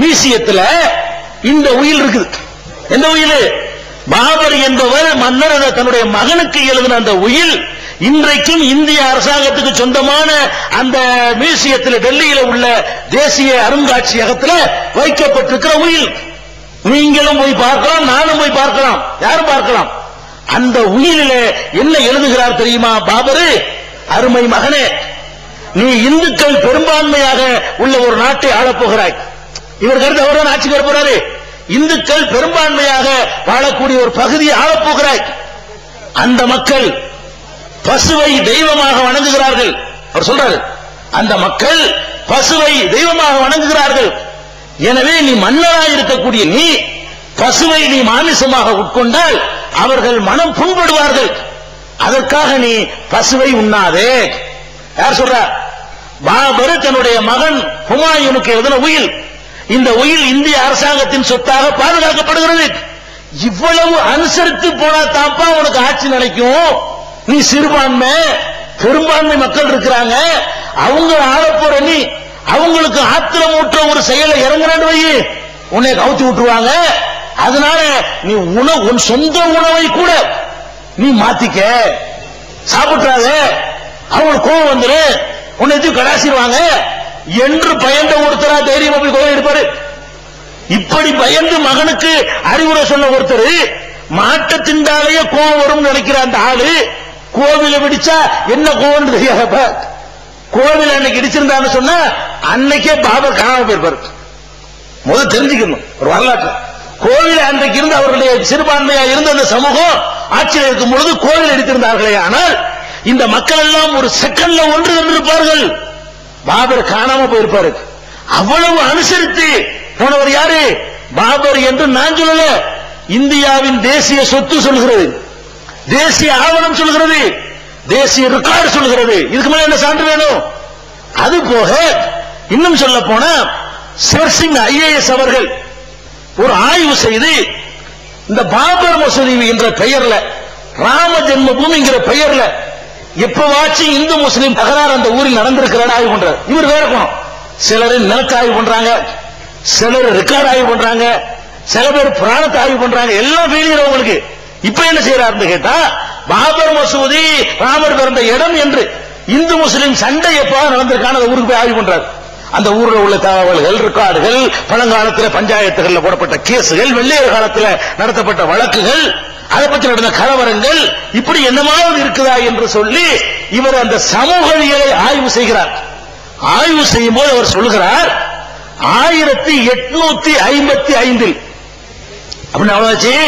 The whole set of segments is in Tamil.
மியூசியத்துல இந்த உயில் இருக்குது. எந்த உயில்? பாபர் என்பவர் மன்னர் தன்னுடைய மகனுக்கு எழுதின அந்த உயில் இன்றைக்கும் இந்திய அரசாங்கத்துக்கு சொந்தமான அந்த மியூசியத்தில் டெல்லியில உள்ள தேசிய அருங்காட்சியகத்தில் வைக்கப்பட்டிருக்கிற உயில். நீங்களும் போய் பார்க்கலாம் நானும் போய் பார்க்கலாம். யாரும் பார்க்கலாம்? அந்த உயிரில என்ன எழுதுகிறார் தெரியுமா பாபரு? அருமை மகனே நீ இந்துக்கள் பெரும்பான்மையாக உள்ள ஒரு நாட்டை ஆளப்போகிறாய். போகிறாய் இவர் கருத்து அவர்தான் ஆட்சிக்கு வரப் போறாரு. இந்துக்கள் பெரும்பான்மையாக வாழக்கூடிய ஒரு பகுதியை ஆளப் போகிறாய். அந்த மக்கள் பசுவை தெய்வமாக வணங்குகிறார்கள். அவர் சொல்றாரு அந்த மக்கள் பசுவை தெய்வமாக வணங்குகிறார்கள். எனவே நீ மன்னராக இருக்கக்கூடிய நீ பசுவை நீ மாமிசமாக உட்கொண்டால் அவர்கள் மனம் புண்படுவார்கள். அதற்காக நீ பசுவை உண்ணாதே. யார் சொல்றா? பாபர் தன்னுடைய மகன் ஹுமாயூனுக்கு எழுதின உயில். இந்த உயில் இந்திய அரசாங்கத்தின் சொத்தாக பாதுகாக்கப்படுகிறது. இவ்வளவு அனுசரித்து போனா தாப்பா உனக்கு ஆட்சி நினைக்கும் நீ சிறுபான்மை பெரும்பான்மை மக்கள் இருக்கிறாங்க. அவங்க ஆளப்போற நீ அவங்களுக்கு ஆத்திரம் ஊற்ற ஒரு செயலை இறங்குறான்னு வை. உன்னை கவுத்தி விட்டுருவாங்க. அதனால நீ உணவு உன் சொந்த உணவை கூட நீ மாத்திக்க. சாப்பிட்றாத அவங்களுக்கு கோவம் வந்துரு உன்னை எதுவும் கடாசிடுவாங்க? என்று பயந்த ஒருத்தரா தைரியமா போய் கோவம் எடுப்பாரு? இப்படி பயந்து மகனுக்கு அறிவுரை சொன்ன ஒருத்தர் மாட்ட திண்டாலேயே கோவம் வரும்னு நினைக்கிற அந்த ஆளு கோவில பிடிச்சா என்ன கோவம் தெரியாதப்ப கோவில் அன்னைக்கு இடிச்சிருந்தான்னு சொன்னா அன்னைக்கே பாபர் காணாம போயிருப்பாரு. முதல் தெரிஞ்சுக்கணும் ஒரு வரலாற்று. கோவில் அன்றைக்கு இருந்து அவர்களுடைய சிறுபான்மையா இருந்த அந்த சமூகம் ஆட்சியில் இருக்கும் பொழுது கோவில் எடுத்திருந்தார்களே ஆனால் இந்த மக்கள் எல்லாம் ஒரு செகண்ட்ல ஒன்று இருப்பார்கள் பாபர் காணாம போயிருப்பாரு. அவ்வளவு அனுசரித்து போனவர் யாரு? பாபர் என்று நான் சொல்லல. இந்தியாவின் தேசிய சொத்து சொல்கிறது. தேசிய ஆவணம் சொல்கிறது. தேசிய ரெக்கார்டு சொல்கிறது. இதுக்கு மேல என்ன சான்று வேணும்? அது போக இன்னும் சொல்ல போனா சிவசிங் ஐஏஎஸ் அவர்கள் ஒரு ஆய்வு செய்து இந்த பாபர் மசூதி என்ற பெயர்ல ராம ஜென்ம பூமிங்கிற பெயர்ல எப்பவாச்சும் இந்து முஸ்லீம் தகராறு அந்த ஊரில் நடந்திருக்கிறார் ஆய்வு பண்றாரு இவர் வேற குணம். சிலர் நிலத்தை ஆய்வு பண்றாங்க சிலர் ரெக்கார்ட் ஆய்வு பண்றாங்க சில பேர் புராணத்தை ஆய்வு பண்றாங்க எல்லாம் ஃபெயிலியர் அவங்களுக்கு இப்ப என்ன செய்யறாருன்னு கேட்டா பாபர் மசூதி ராமர் பிறந்த இடம் என்று இந்து முஸ்லீம் சண்டை எப்ப நடந்திருக்கான அந்த ஊருக்கு போய் ஆய்வு பண்றாரு. அந்த ஊர்ல உள்ள தகவல்கள் ரெக்கார்டுகள் பழங்காலத்தில் பஞ்சாயத்துகள்ல போடப்பட்ட கேசுகள் வெள்ளையர் காலத்தில் நடத்தப்பட்ட வழக்குகள் அதை பற்றி நடந்த கலவரங்கள் இப்படி என்னமாவது இருக்குதா என்று சொல்லி இவர் அந்த சமூகவியலை ஆய்வு செய்கிறார். ஆய்வு செய்யும் போது அவர் சொல்கிறார் ஆயிரத்தி எட்நூத்தி ஐம்பத்தி ஐந்தில் அப்படின்னு அவ்வளவு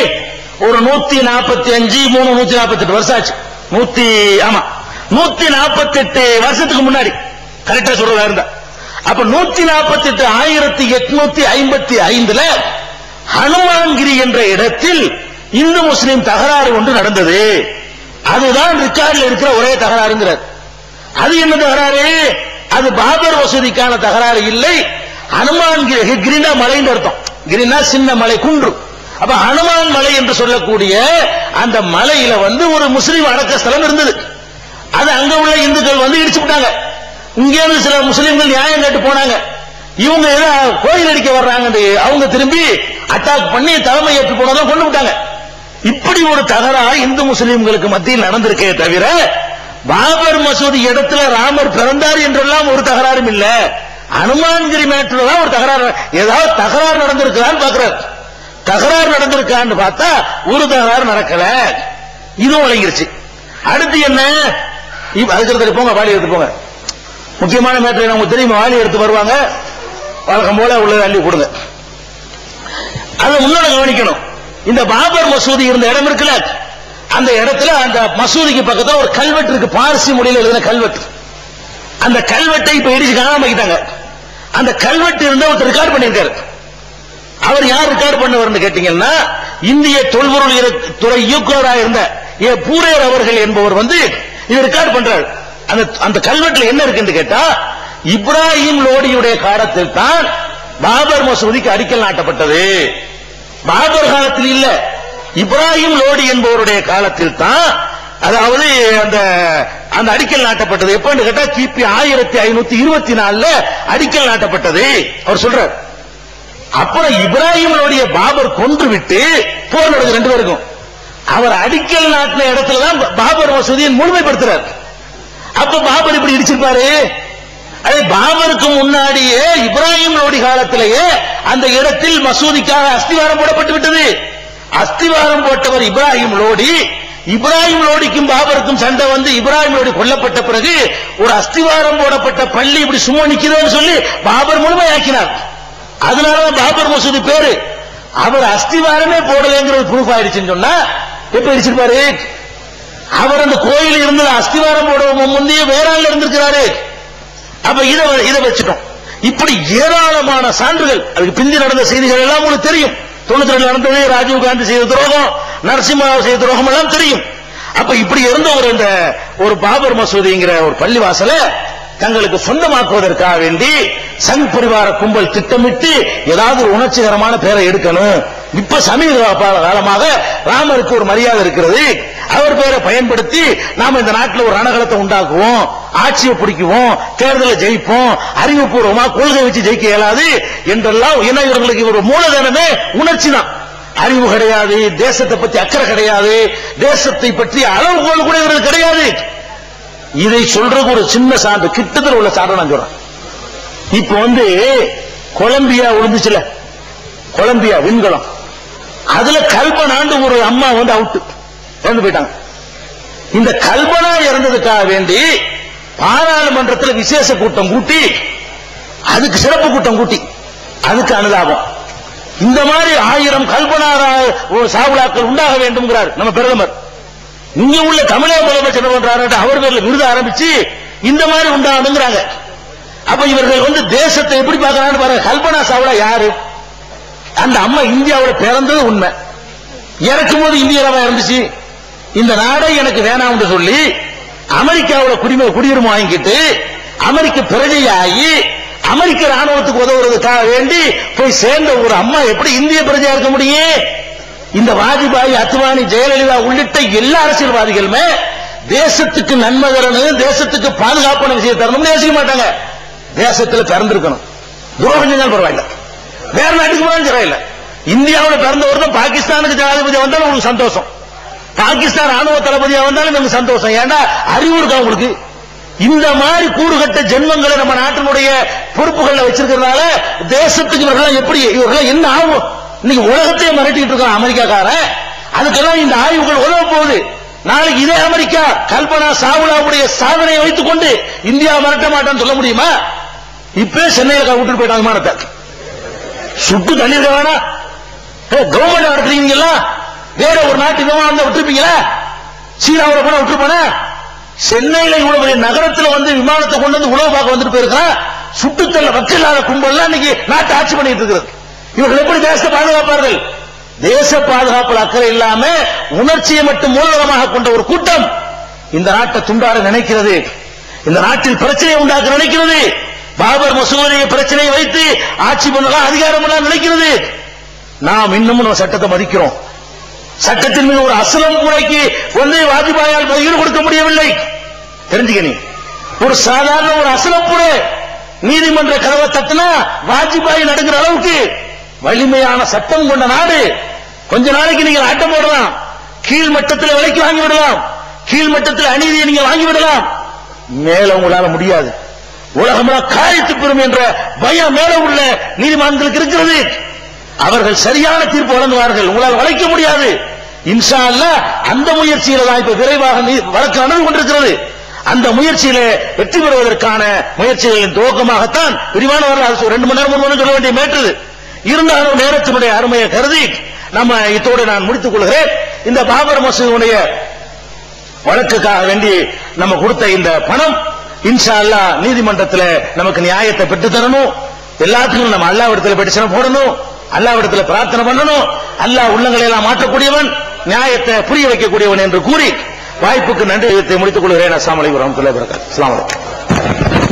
ஒரு நூத்தி நாற்பத்தி அஞ்சு மூணு நூத்தி நாற்பத்தி எட்டு வருஷம் ஆச்சு. நூத்தி ஆமா நூத்தி நாற்பத்தி எட்டு வருஷத்துக்கு முன்னாடி கரெக்டா சொல்றதா இருந்தா. அப்ப நூத்தி நாற்பத்தி எட்டு ஆயிரத்தி எட்நூத்தி ஐம்பத்தி ஐந்துல ஹனுமான்கிரி என்ற இடத்தில் இந்து முஸ்லீம் தகராறு ஒன்று நடந்தது. அதுதான் ரிக்கார்டில் இருக்கிற ஒரே தகராறுங்கிறார். அது என்ன தகராறு? அது பாபர் வசதிக்கான தகராறு இல்லை. ஹனுமான் கிரினா மலைன்னு அர்த்தம். கிரினா சின்ன மலை குன்று. அப்ப ஹனுமான் மலை என்று சொல்லக்கூடிய அந்த மலையில வந்து ஒரு முஸ்லீம் அடக்க ஸ்தலம் இருந்தது. அது அங்க உள்ள இந்துக்கள் வந்து இடிச்சு விட்டாங்க. இங்கே இருந்து சில முஸ்லீம்கள் நியாயம் கேட்டு போனாங்க. இவங்க ஏதோ கோயில் அடிக்க வர்றாங்க அவங்க திரும்பி அட்டாக் பண்ணி தலைமை ஏற்று போனதான் கொண்டு விட்டாங்க. இப்படி ஒரு தகராறு இந்து முஸ்லீம்களுக்கு மத்தியில் நடந்திருக்கே தவிர பாபர் மசூதி இடத்துல ராமர் பிறந்தார் என்றெல்லாம் ஒரு தகராறும் இல்ல. அனுமான்கிரி மேட்டில் ஒரு தகராறு ஏதாவது தகராறு நடந்திருக்கிறான்னு பாக்குறாரு தகராறு நடந்திருக்கான்னு பார்த்தா ஒரு தகராறு நடக்கல. இதுவும் வழங்கிருச்சு அடுத்து என்ன? அதுக்கு எடுத்துட்டு போங்க வாலி எடுத்து போங்க. முக்கியமான மேட்டர் நமக்கு தெரியும்? வாலி எடுத்து வருவாங்க. வழக்கம் போல உள்ளதை அள்ளி கொடுங்க அதை முன்னாடி கவனிக்கணும். இந்த பாபர் மசூதி இருந்த இடம் இருக்குல்ல? அந்த இடத்துல அந்த மசூதிக்கு பக்கத்துல ஒரு கல்வெட்டு இருக்கு. பார்சி மொழியில் எழுதின கல்வெட்டு. அந்த கல்வெட்டை இப்ப இடிச்சு காணாம அந்த கல்வெட்டு இருந்த ஒருத்தர் ரெக்கார்ட் பண்ணியிருக்காரு. அவர் யார் ரெக்கார்ட் பண்ணவர்னு கேட்டீங்கன்னா இந்திய தொல்பொருள் துறை இயக்குநராக இருந்த ஏ. பூரேர் அவர்கள் என்பவர் வந்து இது ரெக்கார்ட் பண்றாரு. அந்த அந்த கல்வெட்டுல என்ன இருக்குன்னு கேட்டா இப்ராஹிம் லோடியுடைய காலத்தில் தான் பாபர் மசூதிக்கு அடிக்கல் நாட்டப்பட்டது. பாபர் காலத்தில் இல்ல. இப்ராஹிம் லோடி என்பவருடைய காலத்தில் தான் அதாவது அந்த அந்த அடிக்கல் நாட்டப்பட்டது. எப்பன்னு கேட்டா கிபி ஆயிரத்தி ஐநூத்தி இருபத்தி நாலுல அடிக்கல் நாட்டப்பட்டது. அவர் சொல்றார் அப்புறம் இப்ராஹிமனுடைய பாபர் கொன்று விட்டு போர் நடந்து ரெண்டு பேருக்கும். அவர் அடிக்கல் நாட்டின இடத்துல தான் பாபர் மசூதியை முழுமைப்படுத்துறார். அப்ப பாபர் இப்படி இடிச்சிருப்பாரு? அதே பாபருக்கு முன்னாடியே இப்ராஹிம் லோடி காலத்திலேயே அந்த இடத்தில் மசூதிக்காக அஸ்திவாரம் போடப்பட்டு விட்டது. அஸ்திவாரம் போட்டவர் இப்ராஹிம் லோடி இப்ராஹிம் லோடிக்கும் பாபருக்கும் சண்டை வந்து இப்ராஹிம் லோடி கொல்லப்பட்ட பிறகு ஒரு அஸ்திவாரம் போடப்பட்ட பள்ளி இப்படி சும்மா நிக்கிறதுன்னு சொல்லி பாபர் முழுமையாக்கினார் அதனாலதான் பாபர் மசூதி பேரு. அவர் அஸ்திவாரமே போடலைங்கிறது ப்ரூஃப் ஆயிடுச்சுன்னு சொன்னா எப்ப அடிச்சிருப்பாரு அவர் அந்த கோயில் இருந்தது அஸ்திவாரம் போட முந்தைய வேற இருந்திருக்கிறாரு. அப்ப இதை இதை வச்சுட்டோம். இப்படி ஏராளமான சான்றுகள் அதுக்கு பிந்தி நடந்த செய்திகள் எல்லாம் உங்களுக்கு தெரியும். தொண்ணூத்தி ரெண்டு நடந்தது ராஜீவ் காந்தி செய்த துரோகம் நரசிம்மராவ் செய்த துரோகம் எல்லாம் தெரியும். அப்ப இப்படி இருந்த ஒரு இந்த ஒரு பாபர் மசூதிங்கிற ஒரு பள்ளிவாசல தங்களுக்கு சொந்தமாக்குவதற்காக வேண்டி சங் பரிவார கும்பல் திட்டமிட்டு ஏதாவது ஒரு உணர்ச்சிகரமான பேரை எடுக்கணும். இப்ப சமீப காலமாக ராமருக்கு ஒரு மரியாதை இருக்கிறது. அவர் பேரை பயன்படுத்தி நாம இந்த நாட்டில் ஒரு ரணகலத்தை உண்டாக்குவோம் ஆட்சியை பிடிக்குவோம் தேர்தலை ஜெயிப்போம் அறிவுபூர்வமா கொள்கை வச்சு ஜெயிக்க இயலாது என்றெல்லாம் ஏன்னா இவர்களுக்கு ஒரு மூலதனமே உணர்ச்சி தான். அறிவு கிடையாது தேசத்தை பத்தி அக்கறை கிடையாது தேசத்தை பற்றி அளவுகோல் கூட இவர்கள் கிடையாது. இதை சொல்றதுக்கு ஒரு சின்ன சான்று கிட்டத்தில் உள்ள சான்று நான் சொல்றேன். இப்ப வந்து கொலம்பியா விழுந்துச்சுல. கொலம்பியா விண்கலம். அதுல கல்பனாண்டு ஒரு அம்மா வந்து அவுட்டு இறந்து போயிட்டாங்க. இந்த கல்பனா இறந்ததுக்காக வேண்டி பாராளுமன்றத்தில் விசேஷ கூட்டம் கூட்டி அதுக்கு சிறப்பு கூட்டம் கூட்டி அதுக்கு அனுதாபம். இந்த மாதிரி ஆயிரம் கல்பனா சாவுலாக்கள் உண்டாக வேண்டும்ங்கிறார் நம்ம பிரதமர். இங்க உள்ள தமிழக முதலமைச்சர் பண்றாரு அவர் பேர்ல விருது ஆரம்பிச்சு இந்த மாதிரி உண்டாகணுங்கிறாங்க அப்ப இவர்கள் வந்து தேசத்தை எப்படி பார்க்கறான்னு பாருங்க. கல்பனா சாவ்லா யாரு? அந்த அம்மா இந்தியாவோட பிறந்தது உண்மை. இறக்கும் போது இந்தியாவா இருந்துச்சு. இந்த நாடை எனக்கு வேணாம்னு சொல்லி அமெரிக்காவில் குடிமை குடியுரிமை வாங்கிட்டு அமெரிக்க பிரஜையாகி அமெரிக்க ராணுவத்துக்கு உதவுறதுக்காக வேண்டி போய் சேர்ந்த ஒரு அம்மா எப்படி இந்திய பிரஜையா இருக்க முடியும்? இந்த வாஜ்பாய் அத்வானி ஜெயலலிதா உள்ளிட்ட எல்லா அரசியல்வாதிகளுமே தேசத்துக்கு நன்மை தரணும் தேசத்துக்கு பாதுகாப்பான விஷயம் தரணும்னு யோசிக்க மாட்டாங்க. தேசத்தில் பிறந்திருக்கணும். துரோகம் செஞ்சாலும் பரவாயில்ல. வேற நாட்டுக்கு போனாலும் பரவாயில்ல. இந்தியாவில் பிறந்தவர் தான் பாகிஸ்தானுக்கு ஜனாதிபதி வந்தாலும் உங்களுக்கு சந்தோஷம். பாகிஸ்தான் ராணுவ தளபதியா வந்தாலும் நமக்கு சந்தோஷம். ஏன்னா அறிவு இருக்கா உங்களுக்கு? இந்த மாதிரி கூறுகட்ட ஜென்மங்களை நம்ம நாட்டினுடைய பொறுப்புகள்ல வச்சிருக்கிறதுனால தேசத்துக்கு இவர்கள் எப்படி இவர்கள் என்ன ஆகும்? இன்னைக்கு உலகத்தையே மிரட்டிட்டு இருக்கான் அமெரிக்காக்காரன். அதுக்கெல்லாம் இந்த ஆய்வுகள் உதவ போகுது. நாளைக்கு இதே அமெரிக்கா கல்பனா சாவுலாவுடைய சாதனையை வைத்துக் கொண்டு இந்தியா மிரட்ட மாட்டான்னு சொல்ல முடியுமா? இப்ப சென்னையில் விட்டுட்டு போயிட்டாங்க விமானத்தை. சுட்டு தள்ளிருக்க வேணா கவர்மெண்ட் நடத்துறீங்களா வேற ஒரு நாட்டு விமானம் விட்டுருப்பீங்களா? சீனாவில் கூட விட்டுருப்பானே? சென்னையில இவ்வளவு பெரிய நகரத்துல வந்து விமானத்தை கொண்டு வந்து உணவு பார்க்க வந்துட்டு போயிருக்கான் சுட்டுத்தல்ல வக்கில்லாத கும்பல்லாம் இன்னைக்கு நாட்டை ஆட்சி பண்ணிட்டு இருக்கிறது. இவர்கள் எப்படி தேசத்தை பாதுகாப்பார்கள்? தேச பாதுகாப்பில் அக்கறை இல்லாம உணர்ச்சியை மட்டும் மூலதனமாக கொண்ட ஒரு கூட்டம் இந்த நாட்டை துண்டாட நினைக்கிறது. இந்த நாட்டில் பிரச்சனையை உண்டாக்க நினைக்கிறது. பாபர் மசூதியை பிரச்சனையை வைத்து ஆட்சி பண்ணலாம் அதிகாரம் பண்ணலாம் நினைக்கிறது. நாம் இன்னமும் நம்ம சட்டத்தை மதிக்கிறோம். சட்டத்தின் மீது ஒரு அசலம் கூடைக்கு வந்து வாஜ்பாயால் ஈடு கொடுக்க முடியவில்லை. தெரிஞ்சுக்க நீ. ஒரு சாதாரண ஒரு அசலப்புற நீதிமன்ற கதவை தட்டினா வாஜ்பாய் நடுங்கிற அளவுக்கு வலிமையான சட்டம் கொண்ட நாடு. கொஞ்ச நாளைக்கு நீங்கள் ஆட்டம் போடலாம். கீழ் மட்டத்தில் விலைக்கு வாங்கி விடலாம். கீழ் மட்டத்தில் அநீதியை நீங்க வாங்கி விடலாம். மேல உங்களால முடியாது. உலகமெல்லாம் காயத்து பெறும் என்ற பயம் மேல உள்ள நீதிமன்றங்களுக்கு இருக்கிறது. அவர்கள் சரியான தீர்ப்பு வழங்குவார்கள். உங்களால் வளைக்க முடியாது. இன்ஷா அல்லாஹ் அந்த முயற்சியில தான் இப்ப விரைவாக நீ- வழக்கு நடந்து கொண்டிருக்கிறது. அந்த முயற்சியில வெற்றி பெறுவதற்கான முயற்சிகளின் துவக்கமாகத்தான் விரிவான வரலாறு ரெண்டு மணி நேரம் மூணு மணி சொல்ல வேண்டிய மேற்றது. இருந்தாலும் நேரத்தினுடைய அருமையை கருதி நம்ம இத்தோடு நான் முடித்துக் கொள்கிறேன். இந்த பாபர் மசூதியுடைய வழக்குக்காக வேண்டி நம்ம கொடுத்த இந்த பணம் இன்ஷா அல்லா நீதிமன்றத்தில் நமக்கு நியாயத்தை பெற்று தரணும். எல்லாத்துக்கும் நம்ம அல்லாவிடத்தில் பெட்டிஷன் போடணும். அல்லாவிடத்தில் பிரார்த்தனை பண்ணணும். அல்லாஹ் உள்ளங்களை எல்லாம் மாற்றக்கூடியவன் நியாயத்தை புரிய வைக்கக்கூடியவன் என்று கூறி வாய்ப்புக்கு நன்றி முடித்துக் கொள்கிறேன். அஸ்லாம் வலைக்கம் வரமத்துல வரகாத் அஸ்லாம் வலைக்கம்